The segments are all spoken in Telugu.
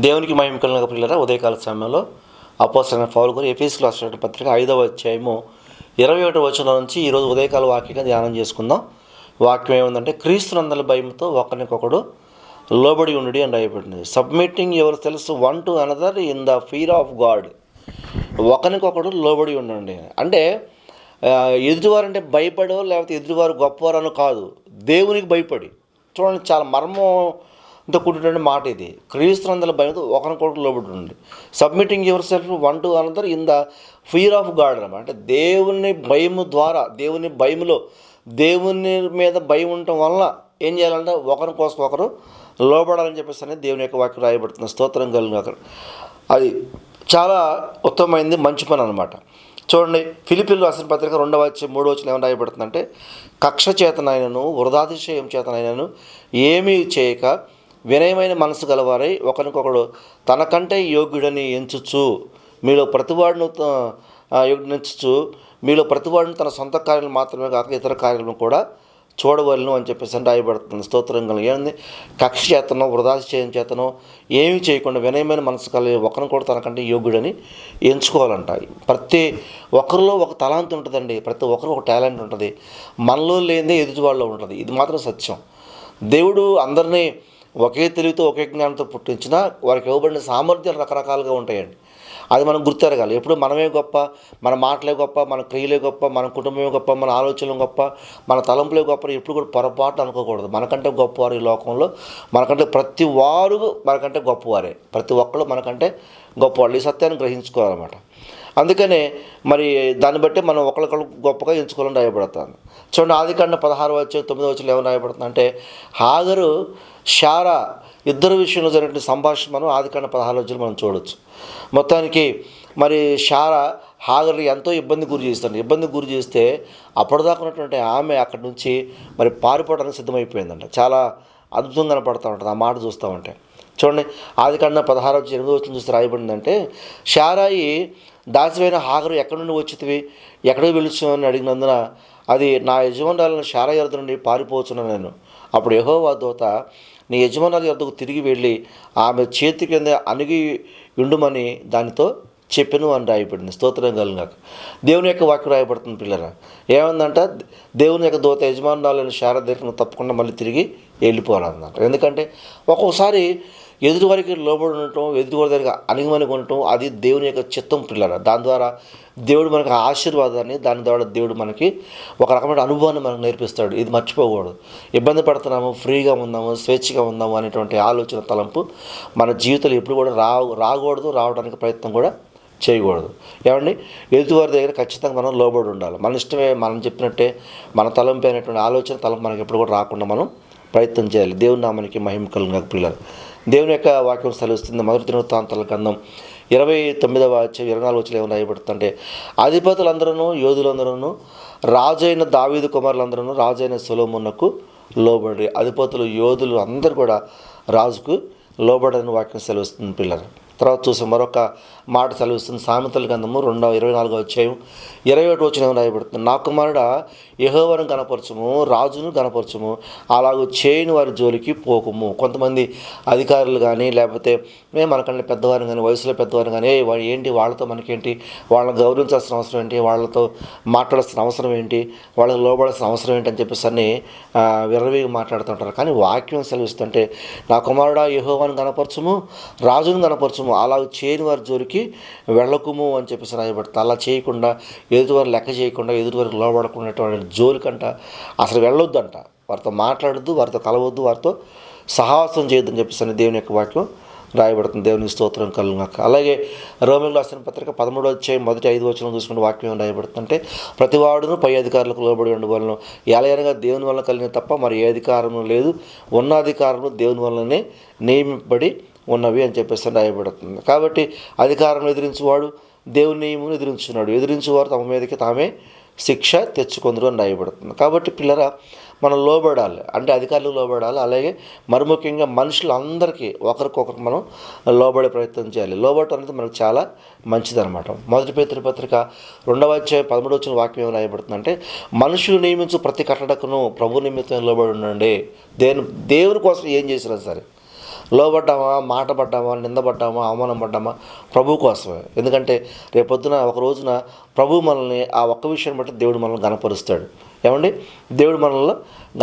దేవునికి మహిమ కలిగిన పిల్లల ఉదయకాల సమయంలో అపోసరైన పౌలు గారు ఎఫీస్ క్లాస్ పత్రిక ఐదవ అధ్యాయము ఇరవై ఒకటి వచనం నుంచి ఈరోజు ఉదయకాల వాక్యంగా ధ్యానం చేసుకుందాం. వాక్యం ఏముందంటే క్రీస్తునందల భయంతో ఒకరికొకడు లోబడి ఉండి అని రాయబడింది సబ్మిట్టింగ్ ఎవరు తెలుసు one to another in the fear of God ఒకరికొకడు లోబడి ఉండండి. అంటే ఎదుటివారు అంటే భయపడో లేకపోతే ఎదుటివారు గొప్పవారని కాదు. దేవునికి భయపడి. చూడండి చాలా ఇంత కూడిన మాట ఇది. క్రీస్తునందల భయంతో ఒకరికొకరు లోబడి submitting yourself one to another in the fear of God అనమాట. అంటే దేవుని భయము ద్వారా దేవుని భయములో దేవుని మీద భయం ఉండటం వల్ల ఏం చేయాలంటే ఒకరి కోసం ఒకరు లోబడాలని చెప్పేసి అనేది దేవుని యొక్క వాక్యం రాయబడుతుంది స్తోత్రం కలిగిన అది చాలా ఉత్తమమైంది మంచి పని అనమాట. చూడండి ఫిలిపిన్ రాసిన పత్రిక రెండవ వచ్చి మూడో వచ్చిన ఏమైనా రాయబడుతుందంటే కక్ష చేతనైనను వృధాతిశయం చేతనైనను ఏమీ చేయక వినయమైన మనసు గలవారై ఒకరికొకడు తనకంటే యోగ్యుడని ఎంచుచు. మీలో ప్రతివాడును ఎంచుచు. మీలో ప్రతివాడిని తన సొంత కార్యాలు మాత్రమే కాక ఇతర కార్యాలను కూడా చూడవలను అని చెప్పేసి రాయబడుతుంది. స్తోత్రం కలిగి ఏంది కక్ష చేతనో చేయని చేతనో ఏమీ చేయకుండా వినయమైన మనసు కలిగి ఒకరిని కూడా తనకంటే యోగ్యుడని ఎంచుకోవాలంట ప్రతి ఒక్కరిలో ఒక తలాంతి ఉంటుందండి. ప్రతి ఒక్కరు ఒక టాలెంట్ ఉంటుంది. మనలో లేనిదే ఎదుటివాళ్ళలో ఉంటుంది ఇది మాత్రం సత్యం. దేవుడు అందరినీ ఒకే తెలివితో ఒకే జ్ఞానంతో పుట్టించినా వారికి ఇవ్వబడిన సామర్థ్యాలు రకరకాలుగా ఉంటాయండి. అది మనం గుర్తెరగాలి. ఎప్పుడు మనమే గొప్ప మన మాటలే గొప్ప మన క్రియలే గొప్ప మన కుటుంబమే గొప్ప మన ఆలోచనలు గొప్ప మన తలంపులే గొప్ప ఎప్పుడు కూడా పొరపాటు అనుకోకూడదు. మనకంటే గొప్పవారు ఈ లోకంలో మనకంటే ప్రతి వారు మనకంటే గొప్పవారే. ప్రతి ఒక్కరు మనకంటే గొప్పవాళ్ళు. ఈ సత్యాన్ని గ్రహించుకోవాలన్నమాట. అందుకనే మరి దాన్ని బట్టి మనం ఒకరికొకరు గొప్పగా ఎంచుకోవాలని రాయబడుతుంది. చూడండి ఆదికాండ పదహారు వచ్చే తొమ్మిది వచ్చిన ఏమైనా రాయబడుతుంది అంటే హాగరు షారా ఇద్దరు విషయంలో జరిగిన సంభాషణ మనం ఆది కాండ పదహారు వచ్చిన మనం చూడొచ్చు. మొత్తానికి మరి షారా హాగర్లు ఎంతో ఇబ్బంది గురి చేస్తుంది ఇబ్బంది గురి చేస్తే అప్పటిదాకా ఉన్నటువంటి ఆమె అక్కడి నుంచి మరి పారిపోవడానికి సిద్ధమైపోయిందంట. చాలా అద్భుతంగా కనపడుతూ ఉంటుంది. ఆ మాట చూస్తూ ఉంటే. చూడండి ఆది కన్నా పదహారు వచ్చి ఎనిమిది వచ్చిన చూసి రాయబడిందంటే షారాయి దాసివైన హాగరు ఎక్కడి నుండి వచ్చితివి? ఎక్కడికి వెళుచున్నావు అడిగినందున అది నా యజమానురాలను షారాయి యొద్ద నుండి పారిపోతున్నాను నేను. అప్పుడు యెహోవా దోత నీ యజమానుల యొద్దకు తిరిగి వెళ్ళి ఆమె చేతి కింద అణిగి ఉండుమని దానితో చెప్పెను అని రాయబడింది. స్తోత్రం కలిగాక దేవుని యొక్క వాక్యం రాయబడుతుంది పిల్లరా. ఏమందంట? దేవుని యొక్క దూత యజమానురాలను శారద దగ్గర తప్పకుండా మళ్ళీ తిరిగి వెళ్ళిపోవాలన్నమాట. ఎందుకంటే ఒక్కొక్కసారి ఎదుటివారికి లోబడి ఉండటం ఎదుటివారి దగ్గర అణిగిమని ఉండటం అది దేవుని యొక్క చిత్తం పిల్లల. దాని ద్వారా దేవుడు మనకు ఆశీర్వాదాన్ని దాని ద్వారా దేవుడు మనకి ఒక రకమైన అనుభవాన్ని మనకు నేర్పిస్తాడు. ఇది మర్చిపోకూడదు. ఇబ్బంది పడుతున్నాము ఫ్రీగా ఉన్నాము స్వేచ్ఛగా ఉందాము అనేటువంటి ఆలోచన తలంపు మన జీవితంలో ఎప్పుడు కూడా రా రాకూడదు రావడానికి ప్రయత్నం కూడా చేయకూడదు. ఏమండి? ఎదుటివారి దగ్గర ఖచ్చితంగా మనం లోబడి ఉండాలి. మన ఇష్టమే మనం చెప్పినట్టే మన తలంపు అయినటువంటి ఆలోచన తలంపు మనకి ఎప్పుడు కూడా రాకుండా మనం ప్రయత్నం చేయాలి. దేవుని నామానికి మహిమ కలుగు పిల్లలు దేవుని యొక్క వాక్యం సెలవుస్తుంది. మొదటి దినవృత్తాంతాల గంధం ఇరవై తొమ్మిదవ ఇరవై నాలుగు వచ్చిన ఏమైనా రాయబడుతుంటే అధిపతులందరూ యోధులందరూ రాజైన దావీదు కుమారులందరూ రాజైన సొలోమునకు లోబడి అధిపతులు యోధులు అందరూ కూడా రాజుకు లోబడని వాక్యం సెలవుస్తుంది పిల్లలు. తర్వాత చూసి మరొక మాట సెలవిస్తుంది. సామెతల గంధము రెండవ ఇరవై నాలుగో అధ్యాయం. ఇరవై ఒకటి వచ్చిన రాయబడుతుంది? నా కుమారుడ యహోవరం కనపరచము రాజును కనపరచము అలాగూ చేయని వారి జోలికి పోకుము. కొంతమంది అధికారులు కానీ లేకపోతే మేము మనకంటే పెద్దవారు కానీ వయసులో పెద్దవారు కానీ ఏంటి వాళ్ళతో మనకేంటి? వాళ్ళని గౌరవించాల్సిన అవసరం ఏంటి? వాళ్ళతో మాట్లాడాల్సిన అవసరం ఏంటి? వాళ్ళకి లోబడాల్సిన అవసరం ఏంటి? అని చెప్పేసి అన్ని విర్రవీగి మాట్లాడుతుంటారు. కానీ వాక్యం సెలవిస్తుంటే నా కుమారుడా యహోవాను కనపరచము రాజును కనపరచము అలా చేయని వారి జోలికి వెళ్ళకుము అని చెప్పేసి రాయబడుతుంది అలా చేయకుండా ఎదుటివారు లెక్క చేయకుండా ఎదుటివారికి లోబడకుండా జోలికంట అసలు వెళ్ళొద్దంట. వారితో మాట్లాడద్దు వారితో కలవద్దు వారితో సహవాసం చేయొద్దని చెప్పేసి దేవుని యొక్క వాక్యం రాయబడుతుంది. దేవుని స్తోత్రం కలుగునాక అలాగే రోమిల్ రాసిన పత్రిక పదమూడో వచ్చే మొదటి ఐదు వచ్చిన చూసుకుంటే వాక్యం ఏం రాయబడుతుంటే ప్రతివాడును పై అధికారులకు లోబడి ఉండవలను. ఎలయనగా దేవుని వలన కలిగిన తప్ప మరి ఏ అధికారము లేదు. ఉన్న అధికారము దేవుని వలననే నియమింపబడి ఉన్నవి అని చెప్పేసి రాయబడుతుంది. కాబట్టి అధికారం ఎదిరించువాడు దేవుని నియమం ఎదిరించున్నాడు ఎదిరించువారు తమ మీదకి తామే శిక్ష తెచ్చుకుందరు అని రాయబడుతుంది. కాబట్టి పిల్లరా మనం లోబడాలి. అంటే అధికారులు లోబడాలి. అలాగే మరి ముఖ్యంగా మనుషులందరికీ ఒకరికొకరు మనం లోబడే ప్రయత్నం చేయాలి. లోబడటం అనేది మనకు చాలా మంచిదనమాట మొదటి పేతురి పత్రిక రెండవ అధ్యాయం పదమూడు వచ్చిన వాక్యం ఏం రాయబడుతుందంటే మనుషులు నియమించు ప్రతి కట్టడకును ప్రభు నిమిత్తం లోబడి ఉండండి. దేని దేవుని కోసం ఏం చేసినా సరే లోబడ్డామా మాట పడ్డామా నిందపడ్డామా అవమానం పడ్డామా ప్రభు కోసమే. ఎందుకంటే రేపొద్దున ఒక రోజున ప్రభు మనల్ని ఆ ఒక్క విషయం బట్టి దేవుడు మనల్ని గనపరుస్తాడు ఏమండి? దేవుడు మనల్ని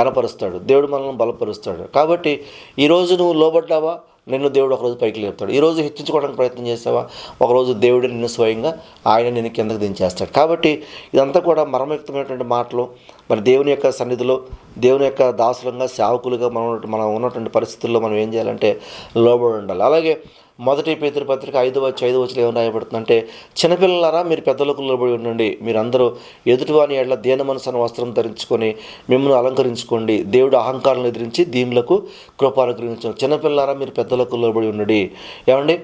గనపరుస్తాడు దేవుడు మనల్ని బలపరుస్తాడు. కాబట్టి ఈరోజు నువ్వు లోబడ్డావా? నిన్ను దేవుడు ఒకరోజు పైకి లేపుతాడు. ఈరోజు హెచ్చించుకోవడానికి ప్రయత్నం చేసావా? ఒకరోజు దేవుడు నిన్ను స్వయంగా ఆయన నిన్ను కిందకు దించేస్తాడు. కాబట్టి ఇదంతా కూడా మర్మయుక్తమైనటువంటి మాటలు. మరి దేవుని యొక్క సన్నిధిలో దేవుని యొక్క దాసులంగా సేవకులుగా మనం మనం ఉన్నటువంటి పరిస్థితుల్లో మనం ఏం చేయాలంటే లోబడి ఉండాలి. అలాగే మొదటి పేతృపత్రిక పత్రిక ఐదు వచ్చి ఐదు వచ్చి ఏమైనా రాయబడుతుందంటే చిన్నపిల్లలారా మీరు పెద్దలకు లోబడి ఉండండి. మీరందరూ ఎదుటివాని ఎడ్ల దేన మనసున వస్త్రం ధరించుకొని మిమ్మల్ని అలంకరించుకోండి. దేవుడు అహంకారాలను ఎదిరించి దీనులకు కృపానుగ్రహించు చిన్నపిల్లారా మీరు పెద్దలకు లోబడి ఉండండి. ఏమండి?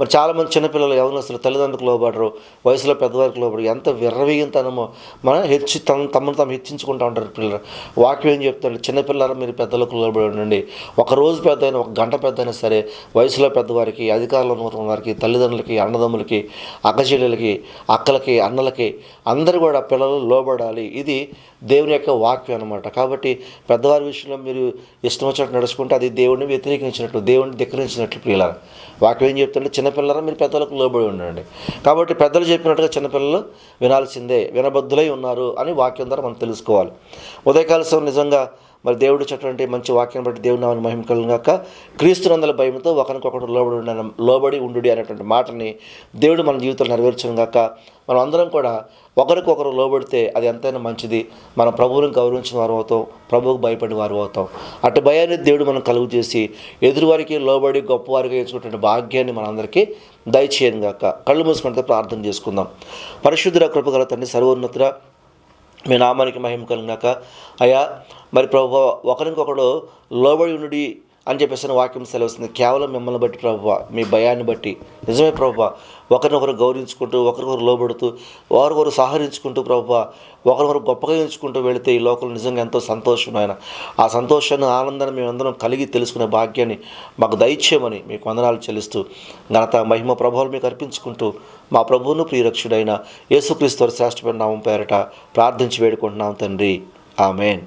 మరి చాలామంది చిన్నపిల్లలు యవనస్తులు తల్లిదండ్రులకు లోబడరు వయసులో పెద్దవారికి లోబడరు ఎంత విర్రవీయంతనమో మన హెచ్చి తమ తమను తాము హెచ్చించుకుంటూ ఉంటారు పిల్లలు. వాక్యం ఏం చెప్తాడు చిన్నపిల్లలు మీరు పెద్దలకు లోబడి ఉండండి. ఒక రోజు పెద్ద అయినా ఒక గంట పెద్ద అయినా సరే వయసులో పెద్దవారికి అధికారంలో ఉన్న వారికి తల్లిదండ్రులకి అన్నదమ్ములకి అక్కచెల్లెలకి అక్కలకి అన్నలకి అందరూ కూడా పిల్లలు లోబడాలి. ఇది దేవుని యొక్క వాక్యం అనమాట కాబట్టి పెద్దవారి విషయంలో మీరు ఇష్టం వచ్చినట్టు నడుచుకుంటే అది దేవుడిని వ్యతిరేకించినట్లు దేవుడిని ధిక్కరించినట్లు ప్రియుల వాక్యం ఏం చెప్తుంటే చిన్నపిల్లరా? మీరు పెద్దలకు లోబడి ఉండండి. కాబట్టి పెద్దలు చెప్పినట్టుగా చిన్నపిల్లలు వినాల్సిందే వినబద్ధులై ఉన్నారు అని వాక్యం ద్వారా మనం తెలుసుకోవాలి. ఉదయకాల నిజంగా మరి దేవుడు చెప్పినటువంటి మంచి వాక్యం బట్టి దేవుని నామని మహిమ కలుగాక క్రీస్తునందల భయంతో ఒకరికొకరు లోబడి ఉండ లోబడి ఉండు అనేటువంటి మాటని దేవుడు మన జీవితంలో నెరవేర్చను గాక. మనం అందరం కూడా ఒకరికొకరు లోబడితే అది ఎంతైనా మంచిది. మన ప్రభువుని గౌరవించిన వారు అవుతాం ప్రభువుకు భయపడిన వారు అవుతాం. అటు భయాన్ని దేవుడు మనం కలుగు చేసి ఎదురువారికి లోబడి గొప్పవారిగా ఎంచుకున్నటువంటి భాగ్యాన్ని మనందరికీ దయచేయను గాక. కళ్ళు మూసుకుంటే ప్రార్థన చేసుకుందాం. పరిశుద్ధుల కృపగల తండ్రి సర్వోన్నతుడ మీ నామానికి మహిమ కలిగినాక అయ్యా మరి ప్రభు ఒకరికొకడు లోబడి ఉండి అని చెప్పేసి వాక్యం సెలవుస్తుంది. కేవలం మిమ్మల్ని బట్టి ప్రభు మీ భయాన్ని బట్టి. నిజమే ప్రభు ఒకరినొకరు గౌరవించుకుంటూ ఒకరికొకరు లోబడుతూ ఒకరికొకరు సహకరించుకుంటూ ప్రభు ఒకరికొకరు గొప్పగా ఎంచుకుంటూ వెళితే ఈ లోకంలో నిజంగా ఎంతో సంతోషం ఆయన ఆ సంతోషాన్ని ఆనందాన్ని మేమందరం కలిగి తెలుసుకునే భాగ్యాన్ని మాకు దయచేయమని మీకు వందనాలు చెల్లిస్తూ ఘనత మహిమ ప్రభావాలు మీకు అర్పించుకుంటూ మా ప్రభువును ప్రియరక్షుడైన యేసుక్రీస్తు వారి శ్రేష్టమైన నామం పేరట ప్రార్థించి వేడుకుంటున్నాం తండ్రి. ఆమెన్.